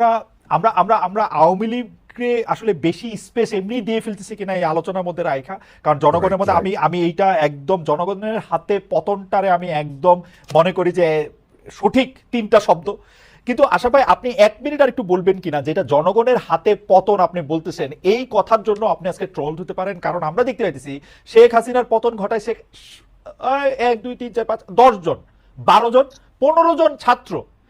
আমরা আমরা আমরা আওয়ামী লীগকে আসলে বেশি স্পেস এমনি দিয়ে ফেলতেছি কিনা এই আলোচনার মধ্যে রাখা কারণ জনগণের মধ্যে আমি আমি এইটা একদম জনগণের হাতে পতনটারে আমি একদম মনে করি যে সঠিক তিনটা শব্দ। কিন্তু আশা ভাই আপনি এক মিনিট আর একটু বলবেন কিনা যেটা জনগণের হাতে পতন আপনি বলতেছেন এই কথার জন্য আপনি আজকে ট্রল হতে পারেন। কারণ আমরা দেখতে পাইতেছি শেখ হাসিনার পতন ঘটায় শেখ এক দুই তিন চার পাঁচ দশ জন বারো জন পনেরো জন ছাত্র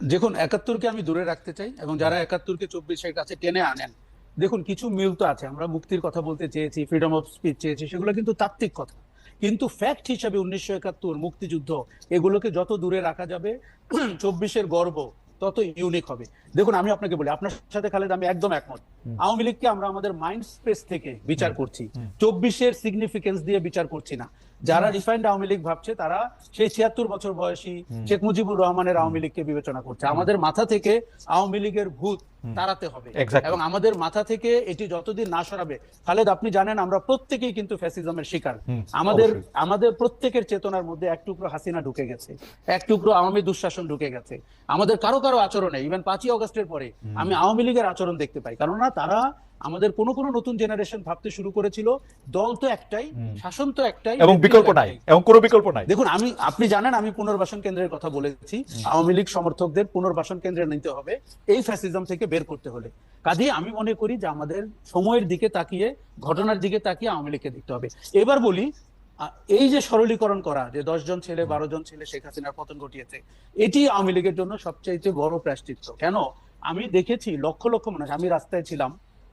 দেখুন, একাত্তরকে আমি দূরে রাখতে চাই এবং যারা একাত্তরকে চব্বিশের কাছে টেনে আনেন, দেখুন, কিছু মিল তো আছে। আমরা মুক্তির কথা বলতে চেয়েছি ফ্রিডম অফ স্পিচ চেয়েছি, সেগুলো কিন্তু তাত্ত্বিক কথা। কিন্তু ফ্যাক্ট হিসাবে উনিশশো একাত্তর মুক্তিযুদ্ধ, এগুলোকে যত দূরে রাখা যাবে, চব্বিশের গর্ব তত ইউনিক হবে। দেখুন আমি আপনাকে বলি আপনার সাথে খালেদ আমি একদম একমত। আওয়ামী লীগকে আমরা আমাদের মাইন্ড স্পেস থেকে বিচার করছি। চব্বিশের সিগনিফিকেন্স দিয়ে বিচার করছি না। যারা রিফাইন্ড আওয়ামী লীগ ভাবছে তারা সেই ছিয়াত্তর বছর বয়সী শেখ মুজিবুর রহমানের আওয়ামী লীগকে বিবেচনা করছে। আমাদের মাথা থেকে আওয়ামী লীগের ভূত তাড়াতে হবে। এবং আমাদের মাথা থেকে এটি যতদিন না সরাবে খালেদ আপনি জানেন আমরা প্রত্যেকেই কিন্তু ফ্যাসিজমের শিকার। আমাদের আমাদের প্রত্যেকের চেতনার মধ্যে এক টুকরো হাসিনা ঢুকে গেছে এক টুকরো আওয়ামী দুঃশাসন ঢুকে গেছে। আমাদের কারও কারও আচরণে ইভেন পাঁচই অগস্টের পরে আমি আওয়ামী লীগের আচরণ দেখতে পাই। কেননা তারা আমাদের কোনো কোনো নতুন জেনারেশন ভাবতে শুরু করেছিল দল তো একটাই শাসন তো একটাই এবং বিকল্প নাই এবং কোনো বিকল্প নাই। দেখুন আমি আপনি জানেন আমি পুনর্বাসন কেন্দ্রের কথা বলেছি। আওয়ামী লীগ সমর্থকদের পুনর্বাসন কেন্দ্রে নিতে হবে এই ফ্যাসিজম থেকে বের করতে হলে। কাজে আমি মনে করি যে আমাদের সময়ের দিকে তাকিয়ে ঘটনার দিকে তাকিয়ে আওয়ামী লীগকে দেখতে হবে। এবার বলি এই যে সরলীকরণ করা যে দশ জন ছেলে বারো জন ছেলে শেখ হাসিনার পতন ঘটিয়েছে এটি আওয়ামী লীগের জন্য সবচাইতে বড় প্রায়শ্চিত্ত কেন? আমি দেখেছি লক্ষ লক্ষ মানুষ আমি রাস্তায় ছিলাম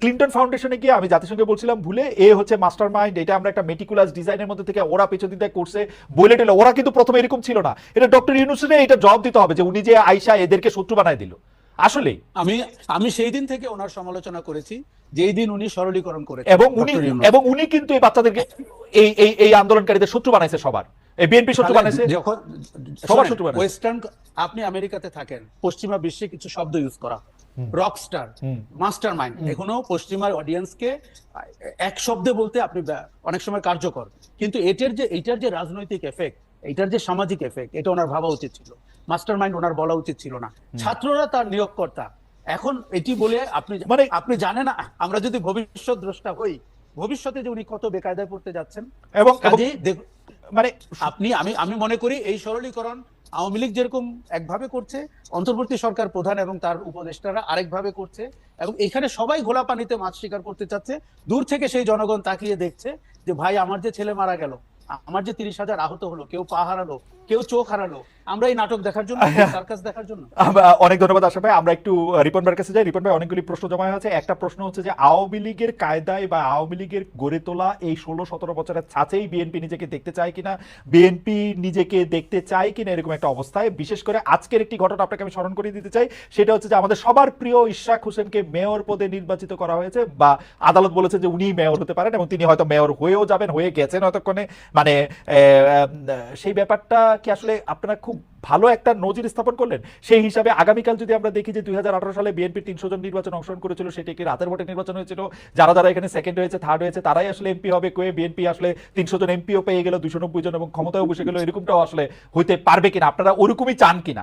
ক্লিন্টন ফাউন্ডেশনে গিয়ে আমি জাতিসংঘে বলছিলাম ভুলে এ হচ্ছে মাস্টার মাইন্ড এটা আমরা একটা মেটিকুলাস ডিজাইনের মধ্যে থেকে ওরা পেছন দিতে করছে বলে টেলে ওরা কিন্তু প্রথমে এরকম ছিল না। এটা ডক্টর ইউনুসের এটা জবাব দিতে হবে যে উনি যে আইসা এদেরকে শত্রু বানায় দিল। আসলেই আমি আমি সেই দিন থেকে ওনার সমালোচনা করেছি যেই দিন উনি সরলীকরণ করেছেন এবং উনি এবং উনি কিন্তু এই বাচ্চাদেরকে এই এই এই আন্দোলনকারীদের শত্রু বানাইছে সবার। এই বিএনপি শত্রু বানাইছে। যখন সবার শত্রু বানাইছে। ওয়েস্টার্ন আপনি আমেরিকাতে থাকেন পশ্চিমা বিশ্বে কিছু শব্দ ইউজ করা। রকস্টার মাস্টার মাইন্ড এখনও পশ্চিমার অডিয়েন্সকে এক শব্দে বলতে আপনি অনেক সময় কার্যকর। কিন্তু এটার যে এইটার যে রাজনৈতিক এফেক্ট এইটার যে সামাজিক এফেক্ট এটা ওনার ভাবা উচিত ছিল। মাস্টার মাইন্ড ওনার বলা উচিত ছিল না। ছাত্ররা তার নিয়োগকর্তা। এখন এটি বলে আপনি মানে- আপনি জানেন না আমরা যদি ভবিষ্যৎ দ্রষ্টা হই ভবিষ্যতে যে উনি কত বেকায়দায় পড়তে যাচ্ছেন এবং মানে আপনি আমি আমি মনে করি এই সরলীকরণ আওয়ামী লীগ যেরকম একভাবে করছে, অন্তর্বর্তী সরকার প্রধান এবং তার উপদেষ্টারা আরেকভাবে করছে, এবং এখানে সবাই ঘোলা পানিতে মাছ শিকার করতে চাচ্ছে। দূর থেকে সেই জনগণ তাকিয়ে দেখছে যে, ভাই, আমার যে ছেলে মারা গেল, আমার যে তিরিশ হাজার আহত হলো, কেউ পা হারালো কেউ চোখ হারালো। আমরা এই নাটক দেখার জন্য সার্কাস দেখার জন্য। অনেক ধন্যবাদ আশা ভাই। আমরা একটু রিপন ভাইয়ের কাছে যাই। রিপন ভাই অনেকগুলি প্রশ্ন জমা হয়েছে। একটা প্রশ্ন হচ্ছে যে আওয়ামী লীগের কায়দায় বা আওয়ামী লীগের গড়ে তোলা এই ষোলো সতেরো বছরের ছাঁচেই বিএনপি নিজেকে দেখতে চায় কিনা বিএনপি নিজেকে দেখতে চায় কিনা এরকম একটা অবস্থায়। বিশেষ করে আজকের একটি ঘটনা আপনাকে আমি স্মরণ করে দিতে চাই। সেটা হচ্ছে যে আমাদের সবার প্রিয় ইশরাক হোসেনকে মেয়র পদে নির্বাচিত করা হয়েছে বা আদালত বলেছে যে উনি মেয়র হতে পারেন এবং তিনি হয়তো মেয়র হয়েও যাবেন হয়ে গেছেন হয়তক্ষণে মানে সেই ব্যাপারটা কি আসলে আপনারা খুব ভালো একটা নজির স্থাপন করলেন? সেই হিসাবে আগামীকাল যদি আমরা দেখি যে দুই হাজার আঠারো সালে বিএনপি তিনশো জন নির্বাচন অংশগ্রহণ করেছিল, সেটি একটি রাতের ভোটে নির্বাচন হয়েছিল। যারা যারা এখানে সেকেন্ড হয়েছে থার্ড হয়েছে, তারাই আসলে এমপি হবে। কয়ে বিএনপি আসলে তিনশো জন এমপিও পেয়ে গেল, দুশো জন এবং ক্ষমতাও বসে গেল, এরকমটাও আসলে হইতে পারবে কিনা? আপনারা ওরকমই চান কিনা?